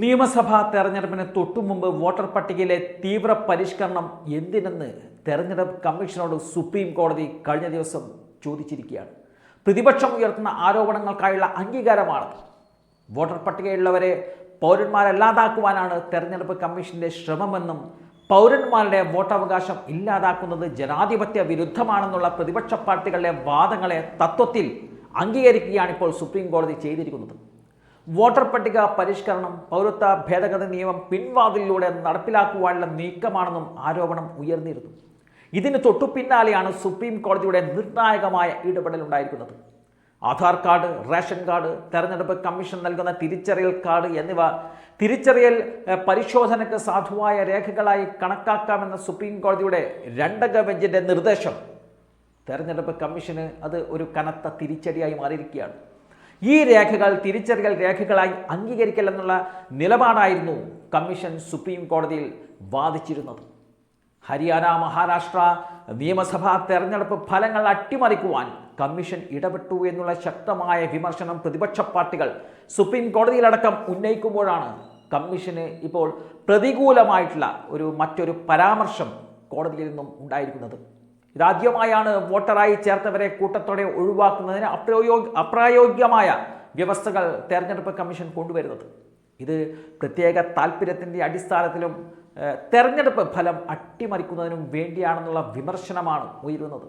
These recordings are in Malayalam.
നിയമസഭാ തെരഞ്ഞെടുപ്പിന് തൊട്ടുമുമ്പ് വോട്ടർ പട്ടികയിലെ തീവ്ര പരിഷ്കരണം എന്തിനെന്ന് തെരഞ്ഞെടുപ്പ് കമ്മീഷനോട് സുപ്രീം കോടതി കഴിഞ്ഞ ദിവസം ചോദിച്ചിരിക്കുകയാണ്. പ്രതിപക്ഷം ഉയർത്തുന്ന ആരോപണങ്ങൾക്കായുള്ള അംഗീകാരമാണ്. വോട്ടർ പട്ടികയിലുള്ളവരെ പൗരന്മാരല്ലാതാക്കുവാനാണ് തെരഞ്ഞെടുപ്പ് കമ്മീഷന്റെ ശ്രമമെന്നും പൗരന്മാരുടെ വോട്ടവകാശം ഇല്ലാതാക്കുന്നത് ജനാധിപത്യ വിരുദ്ധമാണെന്നുള്ള പ്രതിപക്ഷ പാർട്ടികളുടെ വാദങ്ങളെ തത്വത്തിൽ അംഗീകരിക്കുകയാണ് ഇപ്പോൾ സുപ്രീം കോടതി ചെയ്തിരിക്കുന്നത്. വോട്ടർ പട്ടിക പരിഷ്കരണം പൗരത്വ ഭേദഗതി നിയമം പിൻവാതിലൂടെ നടപ്പിലാക്കുവാനുള്ള നീക്കമാണെന്നും ആരോപണം ഉയർന്നിരുന്നു. ഇതിന് തൊട്ടു പിന്നാലെയാണ് സുപ്രീം കോടതിയുടെ നിർണായകമായ ഇടപെടൽ ഉണ്ടായിരിക്കുന്നത്. ആധാർ കാർഡ് റേഷൻ കാർഡ് തെരഞ്ഞെടുപ്പ് കമ്മീഷൻ നൽകുന്ന തിരിച്ചറിയൽ കാർഡ് എന്നിവ തിരിച്ചറിയൽ പരിശോധനയ്ക്ക് സാധുവായ രേഖകളായി കണക്കാക്കാമെന്ന സുപ്രീം കോടതിയുടെ രണ്ടംഗ ബെഞ്ചിന്റെ നിർദ്ദേശം. തെരഞ്ഞെടുപ്പ് കമ്മീഷന് അത് ഒരു കനത്ത തിരിച്ചടിയായി മാറിയിരിക്കുകയാണ്. ഈ രേഖകൾ തിരിച്ചറിയൽ രേഖകളായി അംഗീകരിക്കലെന്നുള്ള നിലപാടായിരുന്നു കമ്മീഷൻ സുപ്രീം കോടതിയിൽ വാദിച്ചിരുന്നത്. ഹരിയാന മഹാരാഷ്ട്ര നിയമസഭാ തെരഞ്ഞെടുപ്പ് ഫലങ്ങൾ അട്ടിമറിക്കുവാൻ കമ്മീഷൻ ഇടപെട്ടു എന്നുള്ള ശക്തമായ വിമർശനം പ്രതിപക്ഷ പാർട്ടികൾ സുപ്രീം കോടതിയിലടക്കം ഉന്നയിക്കുമ്പോഴാണ് കമ്മീഷന് ഇപ്പോൾ പ്രതികൂലമായിട്ടുള്ള ഒരു മറ്റൊരു പരാമർശം കോടതിയിൽ നിന്നും ഉണ്ടായിരിക്കുന്നത്. ഇതാദ്യമായാണ് വോട്ടറായി ചേർത്തവരെ കൂട്ടത്തോടെ ഒഴിവാക്കുന്നതിന് അപ്രയോ അപ്രായോഗ്യമായ വ്യവസ്ഥകൾ തെരഞ്ഞെടുപ്പ് കമ്മീഷൻ കൊണ്ടുവരുന്നത്. ഇത് പ്രത്യേക താല്പര്യത്തിന്റെ അടിസ്ഥാനത്തിലും തെരഞ്ഞെടുപ്പ് ഫലം അട്ടിമറിക്കുന്നതിനും വേണ്ടിയാണെന്നുള്ള വിമർശനമാണ് ഉയരുന്നത്.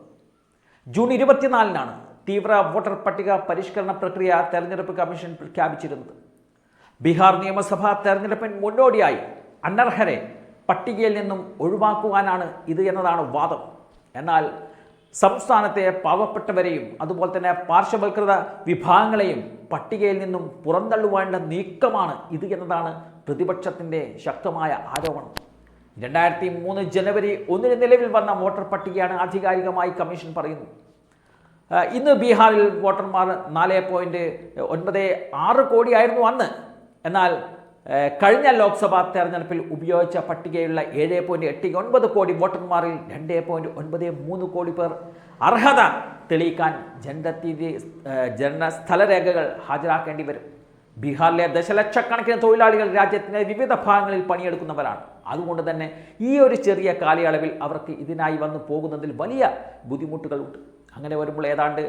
ജൂൺ ഇരുപത്തിനാലിനാണ് തീവ്ര വോട്ടർ പട്ടിക പരിഷ്കരണ പ്രക്രിയ തെരഞ്ഞെടുപ്പ് കമ്മീഷൻ പ്രഖ്യാപിച്ചിരുന്നത്. ബീഹാർ നിയമസഭാ തെരഞ്ഞെടുപ്പിന് മുന്നോടിയായി അനർഹരെ പട്ടികയിൽ നിന്നും ഒഴിവാക്കുവാനാണ് ഇത് എന്നതാണ് വാദം. എന്നാൽ സംസ്ഥാനത്തെ പാവപ്പെട്ടവരെയും അതുപോലെ തന്നെ പാർശ്വവൽകൃത വിഭാഗങ്ങളെയും പട്ടികയിൽ നിന്നും പുറന്തള്ളുവാനുള്ള നീക്കമാണ് ഇത് എന്നതാണ് പ്രതിപക്ഷത്തിന്റെ ശക്തമായ ആരോപണം. രണ്ടായിരത്തി മൂന്ന് ജനുവരി ഒന്നിന് നിലവിൽ വന്ന വോട്ടർ പട്ടികയാണ് ആധികാരികമായി കമ്മീഷൻ പറയുന്നു ഇന്ന് ബീഹാറിൽ വോട്ടർമാർ നാല് പോയിന്റ് ഒൻപത് ആറ് കോടിയായിരുന്നു അന്ന്. എന്നാൽ കഴിഞ്ഞ ലോക്സഭാ തെരഞ്ഞെടുപ്പിൽ ഉപയോഗിച്ച പട്ടികയുള്ള ഏഴ് പോയിന്റ് എട്ട് ഒൻപത് കോടി വോട്ടർമാരിൽ രണ്ട് പോയിന്റ് ഒൻപത് മൂന്ന് കോടി പേർ അർഹത തെളിയിക്കാൻ ജനതീതി ജനന സ്ഥലരേഖകൾ ഹാജരാക്കേണ്ടി വരും. ബീഹാറിലെ ദശലക്ഷക്കണക്കിന് തൊഴിലാളികൾ രാജ്യത്തിന്റെ വിവിധ ഭാഗങ്ങളിൽ പണിയെടുക്കുന്നവരാണ്. അതുകൊണ്ട് തന്നെ ഈ ഒരു ചെറിയ കാലയളവിൽ അവർക്ക് ഇതിനായി വന്നു പോകുന്നതിൽ വലിയ ബുദ്ധിമുട്ടുകളുണ്ട്. അങ്ങനെ വരുമ്പോൾ ഏതാണ്ട്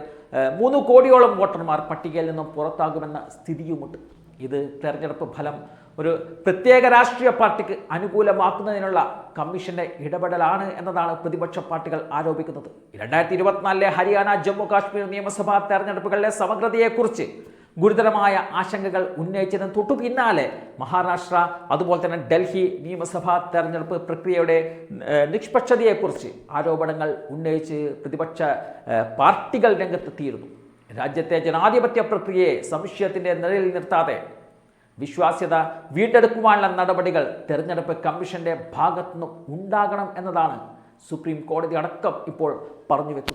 മൂന്ന് കോടിയോളം വോട്ടർമാർ പട്ടികയിൽ നിന്നും പുറത്താകുമെന്ന സ്ഥിതിയുമുണ്ട്. ഇത് തെരഞ്ഞെടുപ്പ് ഫലം ഒരു പ്രത്യേക രാഷ്ട്രീയ പാർട്ടിക്ക് അനുകൂലമാക്കുന്നതിനുള്ള കമ്മീഷന്റെ ഇടപെടലാണ് എന്നതാണ് പ്രതിപക്ഷ പാർട്ടികൾ ആരോപിക്കുന്നത്. രണ്ടായിരത്തി ഇരുപത്തിനാലിലെ ഹരിയാന ജമ്മു കാശ്മീർ നിയമസഭാ തെരഞ്ഞെടുപ്പുകളിലെ സമഗ്രതയെക്കുറിച്ച് ഗുരുതരമായ ആശങ്കകൾ ഉന്നയിച്ചതിന് തൊട്ടു പിന്നാലെ മഹാരാഷ്ട്ര അതുപോലെ തന്നെ ഡൽഹി നിയമസഭാ തെരഞ്ഞെടുപ്പ് പ്രക്രിയയുടെ നിഷ്പക്ഷതയെക്കുറിച്ച് ആരോപണങ്ങൾ ഉന്നയിച്ച് പ്രതിപക്ഷ പാർട്ടികൾ രംഗത്തെത്തിയിരുന്നു. രാജ്യത്തെ ജനാധിപത്യ പ്രക്രിയയെ സംശയത്തിന്റെ നിഴലിൽ നിർത്താതെ വിശ്വാസ്യത വീണ്ടെടുക്കുവാനുള്ള നടപടികൾ തെരഞ്ഞെടുപ്പ് കമ്മീഷന്റെ ഭാഗത്തുനിന്ന് ഉണ്ടാകണം എന്നതാണ് സുപ്രീം കോടതി അടക്കം ഇപ്പോൾ പറഞ്ഞു വെക്കുന്നത്.